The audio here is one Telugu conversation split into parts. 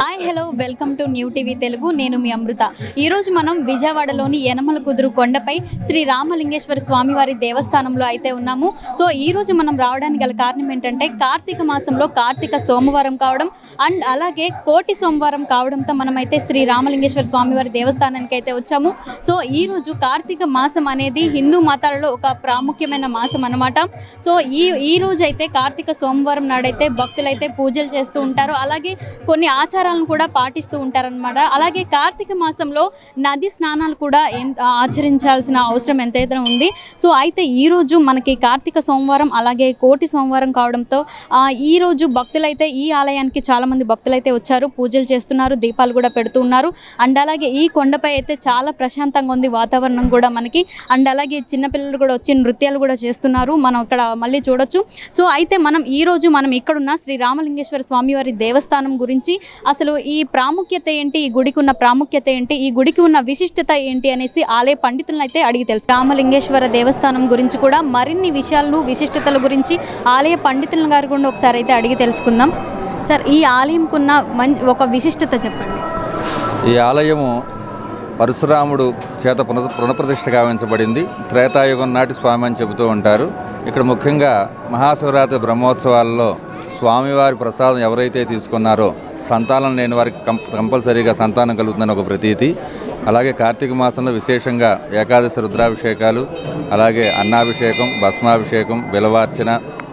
Hi hello welcome to new TV Telugu నేను మీ అమృత. ఈరోజు మనం విజయవాడలోని యనమల కుదురు కొండపై శ్రీ రామలింగేశ్వర స్వామివారి దేవస్థానంలో అయితే ఉన్నాము. సో ఈ రోజు మనం రావడానికి గల కారణం ఏంటంటే కార్తీక మాసంలో కార్తీక సోమవారం కావడం అండ్ అలాగే కోటి సోమవారం కావడంతో మనమైతే శ్రీ రామలింగేశ్వర స్వామివారి దేవస్థానానికి అయితే వచ్చాము. సో ఈ రోజు కార్తీక మాసం అనేది హిందూ మతాలలో ఒక ప్రాముఖ్యమైన మాసం అనమాట సో ఈ ఈ రోజు అయితే కార్తీక సోమవారం నాడైతే భక్తులైతే పూజలు చేస్తూ ఉంటారు. అలాగే కొన్ని ఆచారాలను కూడా పాటిస్తూ ఉంటారనమాట అలాగే కార్తీక మాసంలో నది స్నానాలు కూడా ఆచరించాల్సిన అవసరం ఎంతైతే ఉంది. సో అయితే ఈ రోజు మనకి కార్తీక సోమవారం అలాగే కోటి సోమవారం కావడంతో ఈరోజు ఈ రోజు భక్తులైతే ఈ ఆలయానికి చాలామంది భక్తులైతే వచ్చారు పూజలు చేస్తున్నారు దీపాలు కూడా పెడుతూ ఉన్నారు. అండ్ అలాగే ఈ కొండపై అయితే చాలా ప్రశాంతంగా ఉంది వాతావరణం కూడా మనకి. అండ్ అలాగే చిన్నపిల్లలు కూడా వచ్చి నృత్యాలు కూడా చేస్తున్నారు. మనం ఇక్కడ మళ్ళీ చూడొచ్చు. సో అయితే మనం ఈ రోజు మనం ఇక్కడున్న శ్రీ రామలింగేశ్వర స్వామివారి దేవస్థానం గురించి అసలు అసలు ఈ ప్రాముఖ్యత ఏంటి? ఈ గుడికి ఉన్న ప్రాముఖ్యత ఏంటి? ఈ గుడికి ఉన్న విశిష్టత ఏంటి? అనేసి ఆలయ పండితులను అయితే అడిగి తెలుసు. రామలింగేశ్వర దేవస్థానం గురించి కూడా మరిన్ని విషయాలను విశిష్టతల గురించి ఆలయ పండితుల గారు కూడా ఒకసారి అయితే అడిగి తెలుసుకుందాం. సార్ ఈ ఆలయంకున్న మం ఒక విశిష్టత చెప్పండి. ఈ ఆలయము పరశురాముడు చేత పున పునఃప్రతిష్ఠ గావించబడింది త్రేతాయుగం నాటి స్వామి అని చెబుతూ ఉంటారు. ఇక్కడ ముఖ్యంగా మహాశివరాత్రి బ్రహ్మోత్సవాల్లో స్వామివారి ప్రసాదం ఎవరైతే తీసుకున్నారో సంతానం లేని వారికి కం కంపల్సరీగా సంతానం కలుగుతుందని ఒక ప్రతీతి. అలాగే కార్తీక మాసంలో విశేషంగా ఏకాదశి రుద్రాభిషేకాలు అలాగే అన్నాభిషేకం భస్మాభిషేకం బిలవార్చన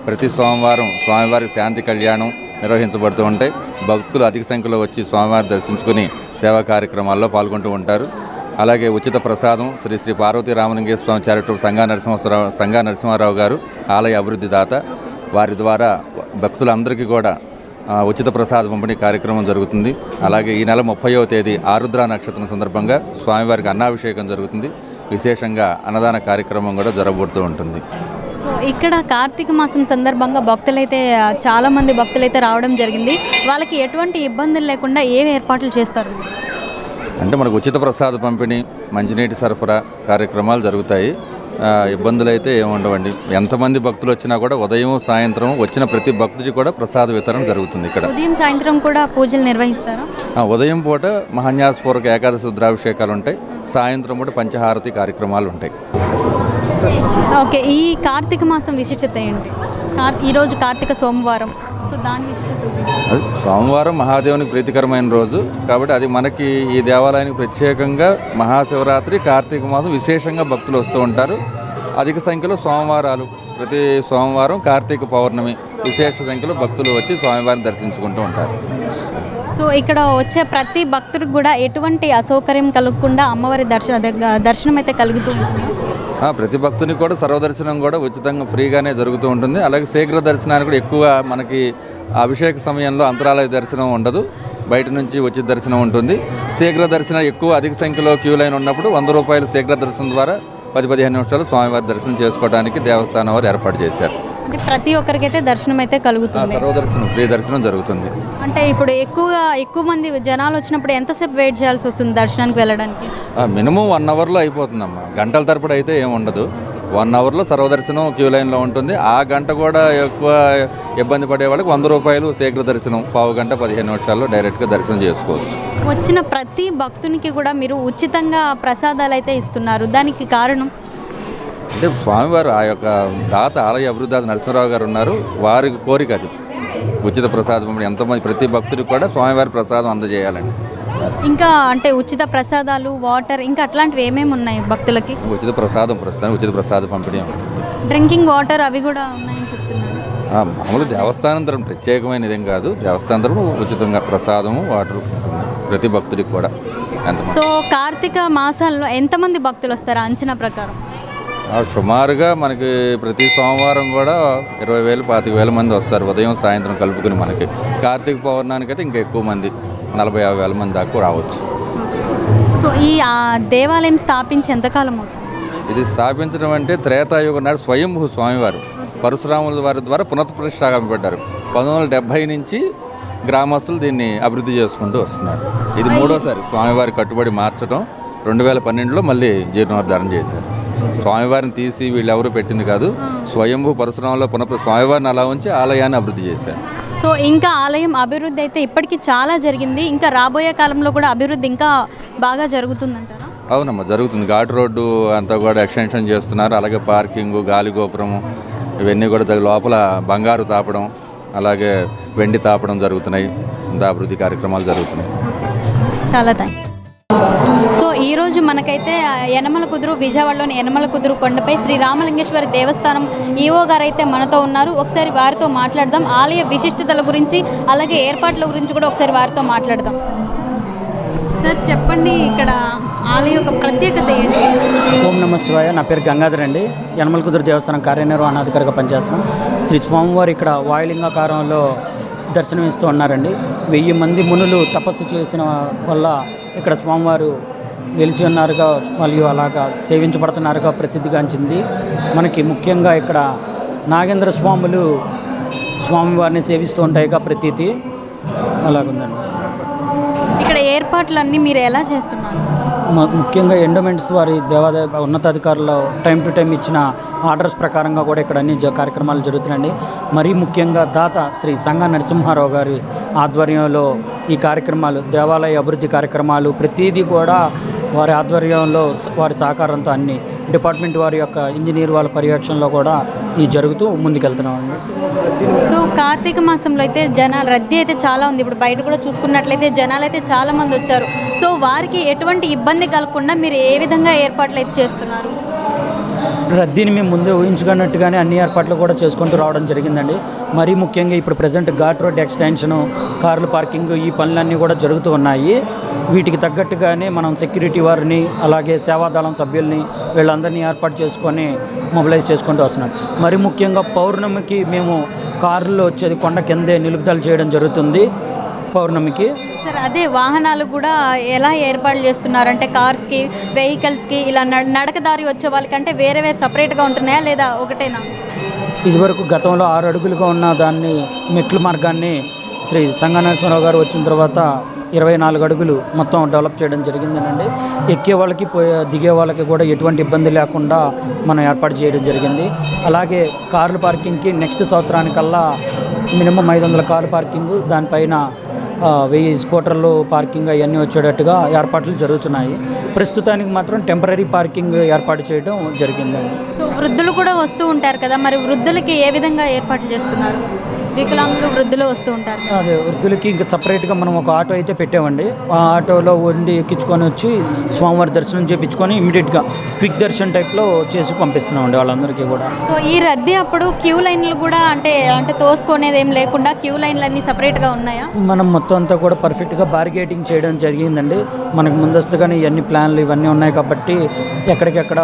ప్రతి సోమవారం స్వామివారికి శాంతి కళ్యాణం నిర్వహించబడుతూ ఉంటాయి. భక్తులు అధిక సంఖ్యలో వచ్చి స్వామివారిని దర్శించుకుని సేవా కార్యక్రమాల్లో పాల్గొంటూ ఉంటారు. అలాగే ఉచిత ప్రసాదం శ్రీ శ్రీ పార్వతీ రామలింగేశ్వర స్వామి చారిటబుల్ సంఘ నరసింహరావు సంఘ నరసింహారావు గారు ఆలయ అభివృద్ధి దాత. వారి ద్వారా భక్తులందరికీ కూడా ఉచిత ప్రసాద పంపిణీ కార్యక్రమం జరుగుతుంది. అలాగే ఈ నెల ముప్పైవ తేదీ ఆరుద్ర నక్షత్రం సందర్భంగా స్వామివారికి అన్నాభిషేకం జరుగుతుంది. విశేషంగా అన్నదాన కార్యక్రమం కూడా జరగబడుతూ ఉంటుంది. సో ఇక్కడ కార్తీక మాసం సందర్భంగా భక్తులైతే ఆ, చాలా మంది భక్తులైతే రావడం జరిగింది. వాళ్ళకి ఎటువంటి ఇబ్బందులు లేకుండా ఏ ఏర్పాట్లు చేస్తారు? అంటే మనకు ఉచిత ప్రసాద పంపిణీ మంచినీటి సరఫరా కార్యక్రమాలు జరుగుతాయి. ఇబ్బందులు అయితే ఏముండవండి ఎంతమంది భక్తులు వచ్చినా కూడా ఉదయం సాయంత్రం వచ్చిన ప్రతి భక్తుడికి కూడా ప్రసాద వితరణ జరుగుతుంది ఇక్కడ. ఉదయం సాయంత్రం కూడా పూజలు నిర్వహిస్తారా? ఉదయం పూట మహాన్యాసపూర్వక ఏకాదశి రుద్రాభిషేకాలు ఉంటాయి. సాయంత్రం పూట పంచహారతి కార్యక్రమాలు ఉంటాయి. ఓకే ఈ కార్తీక మాసం విశిష్టత ఏంటి? ఈరోజు కార్తీక సోమవారం. సోమవారం మహాదేవునికి ప్రీతికరమైన రోజు. కాబట్టి అది మనకి ఈ దేవాలయానికి ప్రత్యేకంగా మహాశివరాత్రి కార్తీక మాసం విశేషంగా భక్తులు వస్తూ ఉంటారు. అధిక సంఖ్యలో సోమవారాలు ప్రతి సోమవారం కార్తీక పౌర్ణమి విశేష సంఖ్యలో భక్తులు వచ్చి స్వామివారిని దర్శించుకుంటూ ఉంటారు. సో ఇక్కడ వచ్చే ప్రతి భక్తుడికి కూడా ఎటువంటి అసౌకర్యం కలగకుండా అమ్మవారి దర్శన దర్శనం అయితే కలుగుతూ ఉంటుంది. ప్రతి భక్తునికి కూడా సర్వదర్శనం కూడా ఉచితంగా ఫ్రీగానే జరుగుతూ ఉంటుంది. అలాగే శీఘ్ర దర్శనానికి కూడా ఎక్కువ మనకి అభిషేక సమయంలో అంతరాలయ దర్శనం ఉండదు. బయట నుంచి వచ్చి దర్శనం ఉంటుంది. శీఘ్ర దర్శనం ఎక్కువ అధిక సంఖ్యలో క్యూ లైన్ ఉన్నప్పుడు వంద రూపాయలు శీఘ్ర దర్శనం ద్వారా పది పదిహేను నిమిషాలు స్వామివారి దర్శనం చేసుకోవడానికి దేవస్థానం వారు ఏర్పాటు చేశారు. అంటే ప్రతి ఒక్కరికైతే దర్శనం అయితే కలుగుతుంది. సర్వదర్శనం ఫ్రీ దర్శనం జరుగుతుంది. అంటే ఇప్పుడు ఎక్కువగా ఎక్కువ మంది జనాలు వచ్చినప్పుడు ఎంతసేపు వెయిట్ చేయాల్సి వస్తుంది దర్శనానికి వెళ్ళడానికి? మినిమం వన్ అవర్లో అయిపోతుందమ్మా. గంటల తరపుడు అయితే ఏం ఉండదు. వన్ అవర్లో సర్వదర్శనం క్యూ లైన్లో ఉంటుంది. ఆ గంట కూడా ఎక్కువ ఇబ్బంది పడే వాళ్ళకి వంద రూపాయలు శీఘ్ర దర్శనం పావు గంట పదిహేను నిమిషాల్లో డైరెక్ట్గా దర్శనం చేసుకోవచ్చు. వచ్చిన ప్రతి భక్తునికి కూడా మీరు ఉచితంగా ప్రసాదాలు అయితే ఇస్తున్నారు. దానికి కారణం? అంటే స్వామివారు ఆ యొక్క దాత ఆలయ అభివృద్ధి నరసింహరావు గారు ఉన్నారు. వారి కోరిక అది. ఉచిత ప్రసాదం ఎంతమంది ప్రతి భక్తుడికి కూడా స్వామివారి ప్రసాదం అందజేయాలని ఇంకా అంటే ఉచిత ప్రసాదాలు వాటర్ ఇంకా అట్లాంటివి ఏమేమి ఉన్నాయి భక్తులకి? ఉచిత ప్రసాదం ప్రస్తుతం ఉచిత ప్రసాద పంపిణీ. డ్రింకింగ్ వాటర్ అవి కూడా ఉన్నాయని చెప్తున్నారు. మామూలు దేవస్థానం తరపున ప్రత్యేకమైన ఇదేం కాదు. దేవస్థానం తరపున ఉచితంగా ప్రసాదము వాటర్ ప్రతి భక్తుడికి కూడా. సో కార్తీక మాసాల్లో ఎంతమంది భక్తులు వస్తారు అంచనా ప్రకారం? సుమారుగా మనకి ప్రతి సోమవారం కూడా ఇరవై వేలు పాతిక వేల మంది వస్తారు. ఉదయం సాయంత్రం కలుపుకుని మనకి. కార్తీక పౌర్ణానికి అయితే ఇంకా ఎక్కువ మంది నలభై యాభై వేల మంది దాకా రావచ్చు. సో ఈ దేవాలయం స్థాపించి ఎంతకాలం అవుతుంది? ఇది స్థాపించడం అంటే త్రేతాయుగం నాడు స్వయంభూ స్వామివారు పరశురాముల వారి ద్వారా పునఃప్రతిష్ఠాపింపడ్డారు పంతొమ్మిది వందల డెబ్భై నుంచి గ్రామస్తులు దీన్ని అభివృద్ధి చేసుకుంటూ వస్తున్నారు. ఇది మూడోసారి స్వామివారి కట్టుబడి మార్చడం రెండు వేల పన్నెండులో మళ్ళీ జీర్ణోద్ధారణ చేశారు. స్వామివారిని తీసి వీళ్ళు ఎవరు పెట్టింది కాదు. స్వయంభూ పరశురాములో పునః స్వామివారిని అలా ఉంచి ఆలయాన్ని అభివృద్ధి చేశారు. సో ఇంకా ఆలయం అభివృద్ధి అయితే ఇప్పటికీ చాలా జరిగింది. ఇంకా రాబోయే కాలంలో కూడా అభివృద్ధి ఇంకా బాగా జరుగుతుందంటారా? అవునమ్మా జరుగుతుంది. ఘాట్ రోడ్డు అంతా కూడా ఎక్స్టెన్షన్ చేస్తున్నారు. అలాగే పార్కింగ్ గాలి గోపురము ఇవన్నీ కూడా లోపల బంగారు తాపడం అలాగే వెండి తాపడం జరుగుతున్నాయి. ఇంత అభివృద్ధి కార్యక్రమాలు జరుగుతున్నాయి. చాలా థ్యాంక్స్ ఈరోజు మనకైతే యనమల కుదురు విజయవాడలోని యనమల కుదురు కొండపై శ్రీ రామలింగేశ్వర దేవస్థానం ఈవో గారు అయితే మనతో ఉన్నారు. ఒకసారి వారితో మాట్లాడదాం. ఆలయ విశిష్టతల గురించి అలాగే ఏర్పాట్ల గురించి కూడా ఒకసారి వారితో మాట్లాడదాం. సార్ చెప్పండి ఇక్కడ ఆలయ యొక్క ప్రత్యేకత ఏంటి? ఓం నమ శివాయ. నా పేరు గంగాధర్ అండి. యనమల కుదురు దేవస్థానం కార్యనిర్వహణాధికారిగా పనిచేస్తున్నాం. శ్రీ స్వామివారు ఇక్కడ వాయులింగాకారంలో దర్శనమిస్తూ ఉన్నారండి. వెయ్యి మంది మునులు తపస్సు చేసిన వల్ల ఇక్కడ స్వామివారు వెలిసి ఉన్నారుగా మరియు అలాగా సేవించబడుతున్నారుగా ప్రసిద్ధిగాంచింది. మనకి ముఖ్యంగా ఇక్కడ నాగేంద్ర స్వాములు స్వామివారిని సేవిస్తూ ఉంటాయిగా ప్రతీతి. అలాగుందండి. ఇక్కడ ఏర్పాట్లన్నీ మీరు ఎలా చేస్తున్నారు? ముఖ్యంగా ఎండోమెంట్స్ వారి దేవాదాయ ఉన్నతాధికారులు టైం టు టైం ఇచ్చిన ఆర్డర్స్ ప్రకారంగా కూడా ఇక్కడ అన్ని కార్యక్రమాలు జరుగుతున్నాయండి. మరీ ముఖ్యంగా దాత శ్రీ సంగ నరసింహారావు గారి ఆధ్వర్యంలో ఈ కార్యక్రమాలు దేవాలయ అభివృద్ధి కార్యక్రమాలు ప్రతిదీ కూడా వారి ఆధ్వర్యంలో వారి సహకారంతో అన్ని డిపార్ట్మెంట్ వారి యొక్క ఇంజనీర్ వాళ్ళ పర్యవేక్షణలో కూడా ఈ జరుగుతూ ముందుకెళ్తున్నామండి. సో కార్తీక మాసంలో అయితే జనాలు రద్దీ అయితే చాలా ఉంది. ఇప్పుడు బయట కూడా చూసుకున్నట్లయితే జనాలు అయితే చాలా మంది వచ్చారు. సో వారికి ఎటువంటి ఇబ్బంది కలగకుండా మీరు ఏ విధంగా ఏర్పాట్లు అయితే చేస్తున్నారు? రద్దీని మేము ముందే ఊహించుకున్నట్టుగానే అన్ని ఏర్పాట్లు కూడా చేసుకుంటూ రావడం జరిగిందండి. మరీ ముఖ్యంగా ఇప్పుడు ప్రజెంట్ ఘాట్ రోడ్ ఎక్స్టెన్షన్ కార్ల పార్కింగ్ ఈ పనులన్నీ కూడా జరుగుతూ ఉన్నాయి. వీటికి తగ్గట్టుగానే మనం సెక్యూరిటీ వారిని అలాగే సేవాదళం సభ్యుల్ని వీళ్ళందరినీ ఏర్పాటు చేసుకొని మొబిలైజ్ చేసుకుంటూ వస్తున్నాం. మరి ముఖ్యంగా పౌర్ణమికి మేము కారులో వచ్చేది కొండ కిందే నిలుపుదల చేయడం జరుగుతుంది. పౌర్ణమికి? సార్ అదే వాహనాలు కూడా ఎలా ఏర్పాట్లు చేస్తున్నారు? అంటే కార్స్కి వెహికల్స్కి ఇలా నడ- నడకదారి వచ్చే వాళ్ళకంటే వేరే వేరే సపరేట్గా ఉంటున్నాయా లేదా ఒకటేనా? ఇదివరకు గతంలో ఆరు అడుగులుగా ఉన్న దాన్ని మెట్ల మార్గాన్ని శ్రీ సంగనరసింహరావు గారు వచ్చిన తర్వాత ఇరవై నాలుగు అడుగులు మొత్తం డెవలప్ చేయడం జరిగిందనండి. ఎక్కే వాళ్ళకి పోయే దిగే వాళ్ళకి కూడా ఎటువంటి ఇబ్బంది లేకుండా మనం ఏర్పాటు చేయడం జరిగింది. అలాగే కార్ల పార్కింగ్కి నెక్స్ట్ సంవత్సరానికల్లా మినిమం ఐదు వందల కార్ల పార్కింగ్ దానిపైన వెయ్యి స్కూటర్లు పార్కింగ్ అవన్నీ వచ్చేటట్టుగా ఏర్పాట్లు జరుగుతున్నాయి. ప్రస్తుతానికి మాత్రం టెంపరీ పార్కింగ్ ఏర్పాటు చేయడం జరిగిందండి. సో వృద్ధులు కూడా వస్తూ ఉంటారు కదా మరి వృద్ధులకి ఏ విధంగా ఏర్పాట్లు చేస్తున్నారు? వికలాంగులు వృద్ధులు వస్తూ ఉంటారు. అదే వృద్ధులకి ఇంకా సపరేట్గా మనం ఒక ఆటో అయితే పెట్టామండి. ఆ ఆటోలో వండి ఎక్కించుకొని వచ్చి స్వామివారి దర్శనం చేయించుకొని ఇమీడియట్గా క్విక్ దర్శన్ టైప్లో చేసి పంపిస్తున్నామండి వాళ్ళందరికీ కూడా. సో ఈ రద్దీ అప్పుడు క్యూ లైన్లు కూడా అంటే అంటే తోసుకునేది ఏం లేకుండా క్యూ లైన్లు అన్నీ సపరేట్గా ఉన్నాయా? మనం మొత్తం అంతా కూడా పర్ఫెక్ట్గా బార్గేటింగ్ చేయడం జరిగిందండి. మనకు ముందస్తుగానే ఇవన్నీ ప్లాన్లు ఇవన్నీ ఉన్నాయి కాబట్టి ఎక్కడికెక్కడ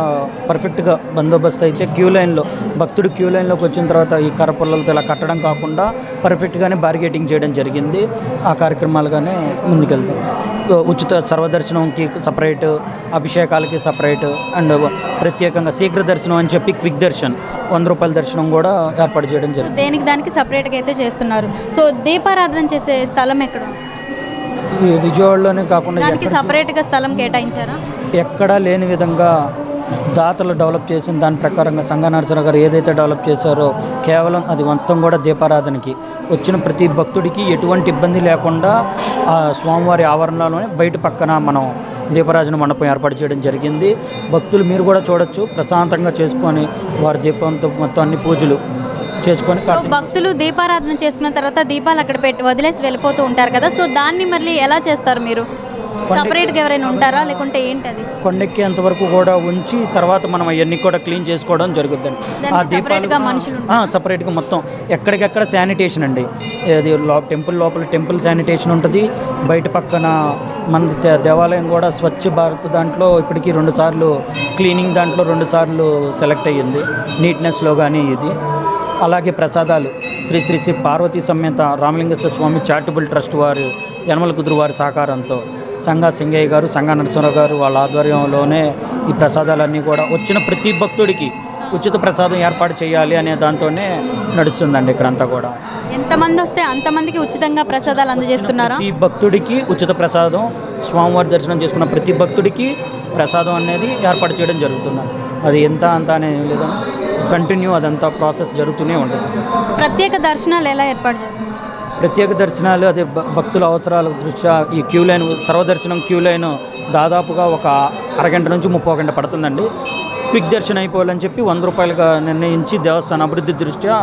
పర్ఫెక్ట్గా బందోబస్తు అయితే క్యూ లైన్లో భక్తుడు క్యూ లైన్లోకి వచ్చిన తర్వాత ఈ కర్రపుల్లలతో ఇలా కట్టడం కాకుండా పర్ఫెక్ట్గానే బార్గేటింగ్ చేయడం జరిగింది. ఆ కార్యక్రమాలుగానే ముందుకెళ్తాం. ఉచిత సర్వదర్శనంకి సపరేట్ అభిషేకాలకి సపరేట్ అండ్ ప్రత్యేకంగా శీఘ్ర దర్శనం అని చెప్పి క్విక్ దర్శన్ వంద రూపాయల దర్శనం కూడా ఏర్పాటు చేయడం జరిగింది. దేనికి దానికి సపరేట్గా అయితే చేస్తున్నారు? సో దీపారాధన చేసే స్థలం ఎక్కడ? విజయవాడలోనే కాకుండా సపరేట్గా స్థలం కేటాయించారా? ఎక్కడా లేని విధంగా దాతలు డెవలప్ చేసిన దాని ప్రకారంగా సంఘ నరసరావు గారు ఏదైతే డెవలప్ చేశారో కేవలం అది మొత్తం కూడా దీపారాధనకి. వచ్చిన ప్రతి భక్తుడికి ఎటువంటి ఇబ్బంది లేకుండా ఆ స్వామివారి ఆవరణలోనే బయట పక్కన మనం దీపరాజన మండపం ఏర్పాటు చేయడం జరిగింది. భక్తులు మీరు కూడా చూడొచ్చు ప్రశాంతంగా చేసుకొని వారి దీపంతో మొత్తం అన్ని పూజలు చేసుకొని భక్తులు దీపారాధన చేసుకున్న తర్వాత దీపాలు అక్కడ పెట్టి వదిలేసి వెళ్ళిపోతూ ఉంటారు కదా. సో దాన్ని మళ్ళీ ఎలా చేస్తారు మీరు? సపరేట్గా ఎవరైనా ఉంటారా? లేకుంటే ఏంటి అది కొండెక్కేంత వరకు కూడా ఉంచి తర్వాత మనం అవన్నీ కూడా క్లీన్ చేసుకోవడం జరుగుతుంది ఆ దీపాలు సపరేట్గా మొత్తం ఎక్కడికెక్కడ శానిటేషన్ అండి. అది టెంపుల్ లోపల టెంపుల్ శానిటేషన్ ఉంటుంది. బయట పక్కన మన దేవాలయం కూడా స్వచ్ఛ భారత్ దాంట్లో ఇప్పటికీ రెండు సార్లు క్లీనింగ్ దాంట్లో రెండు సార్లు సెలెక్ట్ అయ్యింది. నీట్నెస్లో కానీ ఇది. అలాగే ప్రసాదాలు. శ్రీ శ్రీ శ్రీ పార్వతీ సమేత రామలింగేశ్వర స్వామి చారిటబుల్ ట్రస్ట్ వారు యనమల కుదురు వారి సహకారంతో. సంఘ సింగయ్య గారు సంఘ నరసింహరావు గారు వాళ్ళ ఆధ్వర్యంలోనే ఈ ప్రసాదాలన్నీ కూడా వచ్చిన ప్రతి భక్తుడికి ఉచిత ప్రసాదం ఏర్పాటు చేయాలి అనే దాంతోనే నడుస్తుందండి ఇక్కడంతా కూడా. ఎంతమంది వస్తే అంతమందికి ఉచితంగా ప్రసాదాలు అందజేస్తున్నారా? ప్రతి భక్తుడికి ఉచిత ప్రసాదం స్వామివారి దర్శనం చేసుకున్న ప్రతి భక్తుడికి ప్రసాదం అనేది ఏర్పాటు చేయడం జరుగుతుందండి. అది ఎంత అంత అనేది లేదని కంటిన్యూ అదంతా ప్రాసెస్ జరుగుతూనే ఉంటుంది. ప్రత్యేక దర్శనాలు ఎలా ఏర్పాటు ప్రత్యేక దర్శనాలు అదే భక్తుల అవసరాల దృష్ట్యా ఈ క్యూ లైన్ సర్వదర్శనం క్యూ లైన్ దాదాపుగా ఒక అరగంట నుంచి ముప్పై గంట పడుతుందండి. క్విక్ దర్శనం అయిపోవాలని చెప్పి వంద రూపాయలుగా నిర్ణయించి దేవస్థాన అభివృద్ధి దృష్ట్యా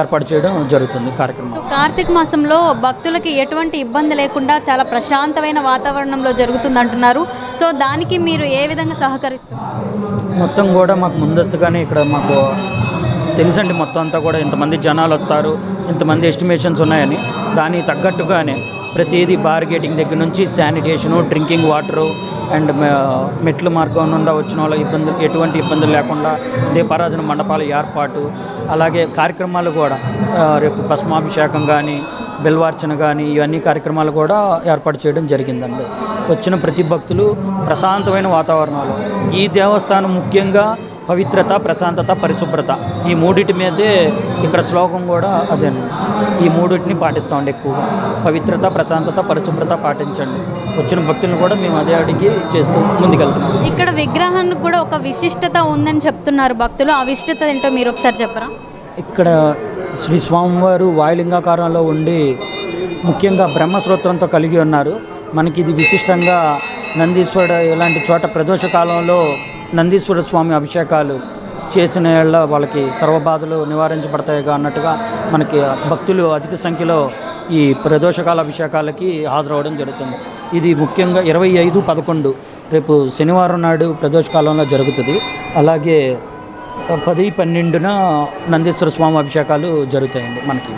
ఏర్పాటు చేయడం జరుగుతుంది కార్యక్రమం. కార్తీక మాసంలో భక్తులకి ఎటువంటి ఇబ్బంది లేకుండా చాలా ప్రశాంతమైన వాతావరణంలో జరుగుతుంది అంటున్నారు సో దానికి మీరు ఏ విధంగా సహకరిస్తున్నారు మొత్తం కూడా మాకు ముందస్తుగానే ఇక్కడ మాకు తెలుసండి మొత్తం అంతా కూడా ఇంతమంది జనాలు వస్తారు ఇంతమంది ఎస్టిమేషన్స్ ఉన్నాయని. దానికి తగ్గట్టుగానే ప్రతిదీ బార్గేటింగ్ దగ్గర నుంచి శానిటేషను డ్రింకింగ్ వాటరు అండ్ మెట్ల మార్గం నుండి వచ్చిన వాళ్ళ ఇబ్బందులు ఎటువంటి ఇబ్బందులు లేకుండా దీపారాధన మండపాల ఏర్పాటు అలాగే కార్యక్రమాలు కూడా రేపు భస్మాభిషేకం కానీ బిల్వార్చన కానీ ఇవన్నీ కార్యక్రమాలు కూడా ఏర్పాటు చేయడం జరిగిందండి. వచ్చిన ప్రతి భక్తులు ప్రశాంతమైన వాతావరణంలో. ఈ దేవస్థానం ముఖ్యంగా పవిత్రత ప్రశాంతత పరిశుభ్రత. ఈ మూడిటి మీదే ఇక్కడ శ్లోకం కూడా అదే. ఈ మూడిటిని పాటిస్తామండి ఎక్కువగా. పవిత్రత ప్రశాంతత పరిశుభ్రత పాటించండి. వచ్చిన భక్తులను కూడా మేము అదే అడిగి చేస్తూ ముందుకెళ్తున్నాం. ఇక్కడ విగ్రహానికి కూడా ఒక విశిష్టత ఉందని చెప్తున్నారు భక్తులు. ఆ విశిష్టత ఏంటో మీరు ఒకసారి చెప్పరా? ఇక్కడ శ్రీ స్వామివారు వాయులింగాకారంలో ఉండి ముఖ్యంగా బ్రహ్మశ్రోత్రంతో కలిగి ఉన్నారు. మనకి ఇది విశిష్టంగా నందీశ్వరుడు ఇలాంటి చోట ప్రదోష కాలంలో నందీశ్వర స్వామి అభిషేకాలు చేసిన ఏళ్ళ వాళ్ళకి సర్వబాధలు నివారించబడతాయిగా అన్నట్టుగా మనకి భక్తులు అధిక సంఖ్యలో ఈ ప్రదోషకాల అభిషేకాలకి హాజరవడం జరుగుతుంది. ఇది ముఖ్యంగా ఇరవై ఐదు పదకొండు రేపు శనివారం నాడు ప్రదోషకాలంలో జరుగుతుంది. అలాగే పది పన్నెండున నందీశ్వర స్వామి అభిషేకాలు జరుగుతాయండి మనకి.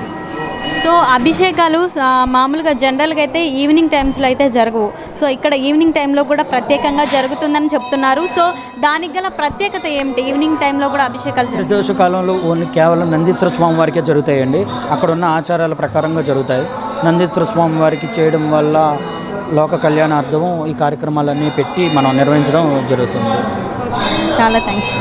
సో అభిషేకాలు మామూలుగా జనరల్గా అయితే ఈవినింగ్ టైమ్స్లో అయితే జరగవు. సో ఇక్కడ ఈవినింగ్ టైంలో కూడా ప్రత్యేకంగా జరుగుతుందని చెప్తున్నారు. సో దానికి గల ప్రత్యేకత ఏమిటి? ఈవినింగ్ టైంలో కూడా అభిషేకాలు జరుగుతాయి ప్రదోష కాలంలో ఓన్లీ కేవలం నందీశ్వర స్వామి వారికే జరుగుతాయండి. అక్కడ ఉన్న ఆచారాల ప్రకారంగా జరుగుతాయి. నందీశ్వర స్వామి వారికి చేయడం వల్ల లోక కళ్యాణార్థం ఈ కార్యక్రమాలన్నీ పెట్టి మనం నిర్వహించడం జరుగుతుంది. చాలా థ్యాంక్స్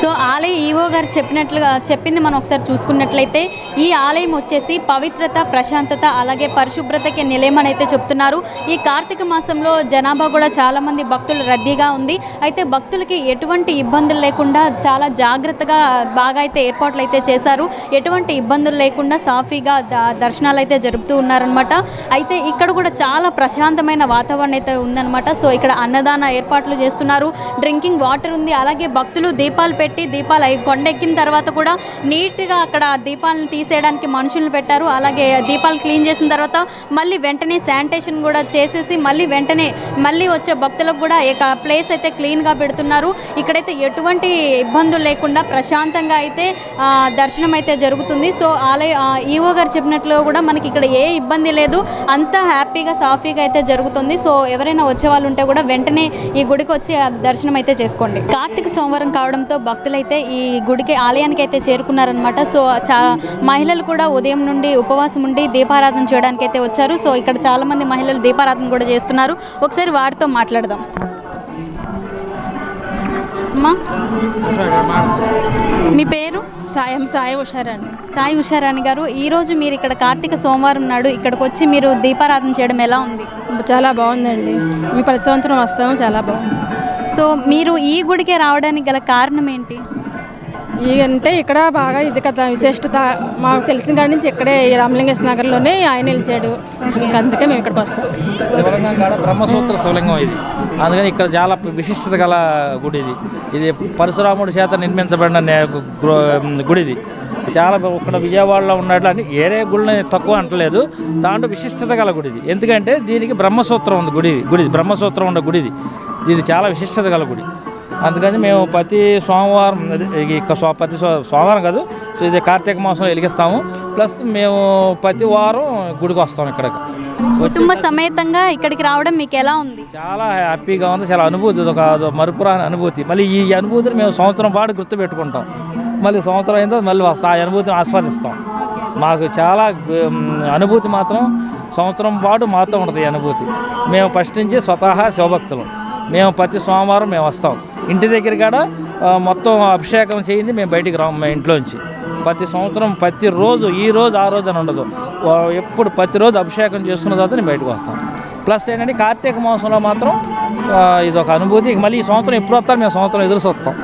సో ఆలయ ఈవో గారు చెప్పినట్లుగా చెప్పింది మనం ఒకసారి చూసుకున్నట్లయితే ఈ ఆలయం వచ్చేసి పవిత్రత ప్రశాంతత అలాగే పరిశుభ్రతకి నిలయమని అయితే చెప్తున్నారు. ఈ కార్తీక మాసంలో జనాభా కూడా చాలామంది భక్తులు రద్దీగా ఉంది. అయితే భక్తులకి ఎటువంటి ఇబ్బందులు లేకుండా చాలా జాగ్రత్తగా బాగా అయితే ఏర్పాట్లు అయితే చేశారు. ఎటువంటి ఇబ్బందులు లేకుండా సాఫీగా దర్శనాలు అయితే జరుపుతూ ఉన్నారనమాట అయితే ఇక్కడ కూడా చాలా ప్రశాంతమైన వాతావరణం అయితే ఉందన్నమాట. సో ఇక్కడ అన్నదాన ఏర్పాట్లు చేస్తున్నారు. డ్రింకింగ్ వాటర్ ఉంది. అలాగే భక్తులు దీపాలు పెట్టి దీపాలు కొండెక్కిన తర్వాత కూడా నీట్గా అక్కడ దీపాలను తీసేయడానికి మనుషులను పెట్టారు. అలాగే దీపాలు క్లీన్ చేసిన తర్వాత మళ్ళీ వెంటనే శానిటేషన్ కూడా చేసేసి మళ్ళీ వెంటనే మళ్ళీ వచ్చే భక్తులకు కూడా ఇక ప్లేస్ అయితే క్లీన్గా పెడుతున్నారు. ఇక్కడైతే ఎటువంటి ఇబ్బందులు లేకుండా ప్రశాంతంగా అయితే దర్శనం అయితే జరుగుతుంది. సో ఆలయ ఈవో గారు చెప్పినట్లుగా కూడా మనకి ఇక్కడ ఏ ఇబ్బంది లేదు. అంతా హ్యాపీగా సాఫీగా అయితే జరుగుతుంది. సో ఎవరైనా వచ్చే వాళ్ళు ఉంటే కూడా వెంటనే ఈ గుడికి వచ్చి దర్శనం అయితే చేసుకోండి. కార్తీక సోమవారం కావడంతో భక్తులైతే ఈ గుడికి ఆలయానికి అయితే చేరుకున్నారనమాట సో చాలా మహిళలు కూడా ఉదయం నుండి ఉపవాసం ఉండి దీపారాధన చేయడానికి అయితే వచ్చారు. సో ఇక్కడ చాలా మంది మహిళలు దీపారాధన కూడా చేస్తున్నారు. ఒకసారి వారితో మాట్లాడదాం. అమ్మా. మీ పేరు? సాయం సాయి ఉషారండి సాయి ఉషారాణి గారు ఈరోజు మీరు ఇక్కడ కార్తీక సోమవారం నాడు ఇక్కడికి వచ్చి మీరు దీపారాధన చేయడం ఎలా ఉంది? చాలా బాగుందండి. మేము ప్రతి సంవత్సరం వస్తాము చాలా బాగుంది. సో మీరు ఈ గుడికే రావడానికి గల కారణం ఏంటి? ఈ అంటే ఇక్కడ బాగా ఇది కదా విశిష్టత. మాకు తెలిసిన కాడి నుంచి ఇక్కడే ఈ రామలింగేశ్వర నగర్లోనే ఆయన నిలిచాడు. అందుకే మేము ఇక్కడికి వస్తాం. శివలింగం కాడ బ్రహ్మసూత్ర శివలింగం ఇది. అందుకని ఇక్కడ చాలా విశిష్టత గల గుడి ఇది. ఇది పరశురాముడి చేత నిర్మించబడిన గుడి ఇది. చాలా ఇక్కడ విజయవాడలో ఉన్నట్లు అంటే ఏరే గుళ్ళని తక్కువ అంటలేదు. దాంట్లో విశిష్టత గల గుడి ఇది. ఎందుకంటే దీనికి బ్రహ్మసూత్రం ఉంది గుడి గుడి బ్రహ్మసూత్రం ఉన్న గుడి ఇది చాలా విశిష్టత గల గుడి. అందుకని మేము ప్రతి సోమవారం ప్రతి సోమవారం కాదు సో ఇది కార్తీక మాసంలో వెలిగిస్తాము. ప్లస్ మేము ప్రతి వారం గుడికి వస్తాం ఇక్కడికి. కుటుంబ సమేతంగా ఇక్కడికి రావడం మీకు ఎలా ఉంది? చాలా హ్యాపీగా ఉంది చాలా అనుభూతి ఒక మరుపురాని అనుభూతి. మళ్ళీ ఈ అనుభూతిని మేము సంవత్సరం పాటు గుర్తుపెట్టుకుంటాం. మళ్ళీ సంవత్సరం తర్వాత మళ్ళీ వస్తా- ఆ అనుభూతిని ఆస్వాదిస్తాం. మాకు చాలా అనుభూతి మాత్రం సంవత్సరం పాటు మాతో ఉంటుంది ఈ అనుభూతి. మేము ఫస్ట్ నుంచి స్వతహా శివభక్తులం. మేము ప్రతి సోమవారం మేము వస్తాం. ఇంటి దగ్గర కూడా మొత్తం అభిషేకం చేయింది మేము బయటికి రాము మా ఇంట్లోంచి. ప్రతి సంవత్సరం ప్రతిరోజు ఈ రోజు ఆ రోజు అని ఉండదు. ఎప్పుడు ప్రతిరోజు అభిషేకం చేసుకున్న తర్వాత నేను బయటకు వస్తాం ప్లస్ ఏంటంటే కార్తీక మాసంలో మాత్రం ఇది ఒక అనుభూతి. మళ్ళీ ఈ సంవత్సరం ఎప్పుడు వస్తారు మేము సంవత్సరం ఎదురు చూస్తాం.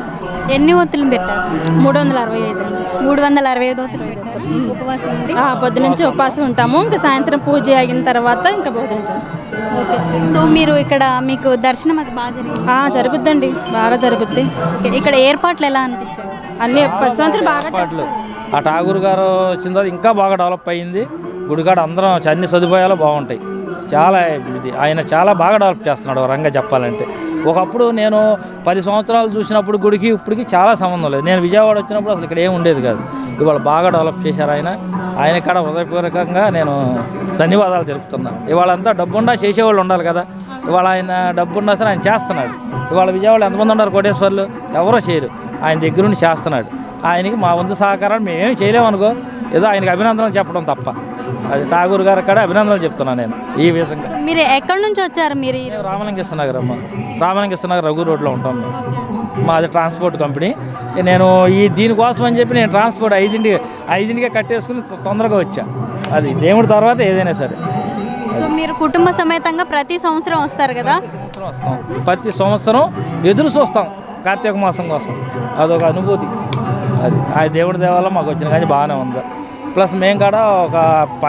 ఎన్ని ఒత్తులు పెట్టారు? మూడు వందల అరవై ఐదు మూడు వందల అరవై ఐదు ఒత్తులు పెట్టారు. ఉపవాసం ఉంది ఆ, పొద్దునుంచి ఉపవాసం ఉంటాము. ఇంకా సాయంత్రం పూజ అయిన తర్వాత ఇంకా భోజనం చేస్తాం. ఓకే. సో మీరు ఇక్కడ మీకు దర్శనం అది బాగా జరిగింది? ఆ, జరుగుద్దండి. బాగా జరుగుద్ది. ఇక్కడ ఏర్పాట్లు ఎలా అనిపించాయి? అన్ని సంవత్సరం బాగా ఏర్పాట్లు. ఆ ఠాగూర్ గారు వచ్చిన తర్వాత ఇంకా బాగా డెవలప్ అయ్యింది గుడికాడ అందరం అన్ని సదుపాయాలు బాగుంటాయి. చాలా ఇది. ఆయన చాలా బాగా డెవలప్ చేస్తున్నాడు రంగా చెప్పాలంటే. ఒకప్పుడు నేను పది సంవత్సరాలు చూసినప్పుడు గుడికి ఇప్పటికి చాలా సంబంధం లేదు. నేను విజయవాడ వచ్చినప్పుడు అసలు ఇక్కడ ఏం ఉండేది కాదు. ఇవాళ బాగా డెవలప్ చేశారు ఆయన. ఆయన కాడ హృదయపూర్వకంగా నేను ధన్యవాదాలు తెలుపుతున్నాను. ఇవాళంతా డబ్బుండా చేసేవాళ్ళు ఉండాలి కదా. ఇవాళ ఆయన డబ్బున్నా సరే ఆయన చేస్తున్నాడు. ఇవాళ విజయవాడ ఎంతమంది ఉన్నారు కోటేశ్వర్లు? ఎవరో చేయరు. ఆయన దగ్గర నుండి చేస్తున్నాడు. ఆయనకి మా వంతు సహకారాన్ని మేమేం చేయలేము అనుకో ఏదో ఆయనకి అభినందనలు చెప్పడం తప్ప. అది ఠాగూర్ గారి కాడ అభినందనలు చెప్తున్నాను నేను ఈ విధంగా. మీరు ఎక్కడి నుంచి వచ్చారు మీరు ఈ మేము రామలింగేశ్వర నగర్ అమ్మ రామలింగేశ్వర నగర్ రఘు రోడ్లో ఉంటాం మేము. మాది ట్రాన్స్పోర్ట్ కంపెనీ. నేను ఈ దీనికోసం అని చెప్పి నేను ట్రాన్స్పోర్ట్ ఐదింటికి ఐదింటికే కట్టేసుకుని తొందరగా వచ్చా. అది దేవుడి తర్వాత ఏదైనా సరే. సో మీరు కుటుంబ సమేతంగా ప్రతి సంవత్సరం వస్తారు కదా? సంవత్సరం వస్తాం. ప్రతి సంవత్సరం ఎదురు చూస్తాం కార్తీక మాసం కోసం. అదొక అనుభూతి. అది ఆ దేవుడి దేవాల మాకు వచ్చిన కానీ బాగానే ఉంది. ప్లస్ మేము కూడా ఒక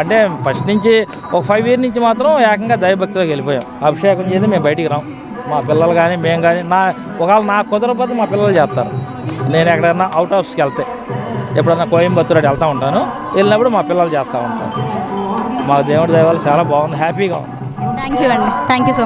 అంటే ఫస్ట్ నుంచి ఒక ఫైవ్ ఇయర్ నుంచి మాత్రం ఏకంగా దైవభక్తిలోకి వెళ్ళిపోయాం. అభిషేకం చేసి మేము బయటికి రాం. మా పిల్లలు కానీ మేము కానీ నా ఒకవేళ నాకు కుదరకపోతే మా పిల్లలు చేస్తారు. నేను ఎక్కడైనా అవుట్ ఆఫ్స్కి వెళ్తే. ఎప్పుడన్నా కోయంబత్తూరు అటు వెళ్తూ ఉంటాను. వెళ్ళినప్పుడు మా పిల్లలు చేస్తూ ఉంటాను మా దేవుడి దైవాలు చాలా బాగుంది. హ్యాపీగా ఉంది థ్యాంక్ యూ అండి. Thank you so much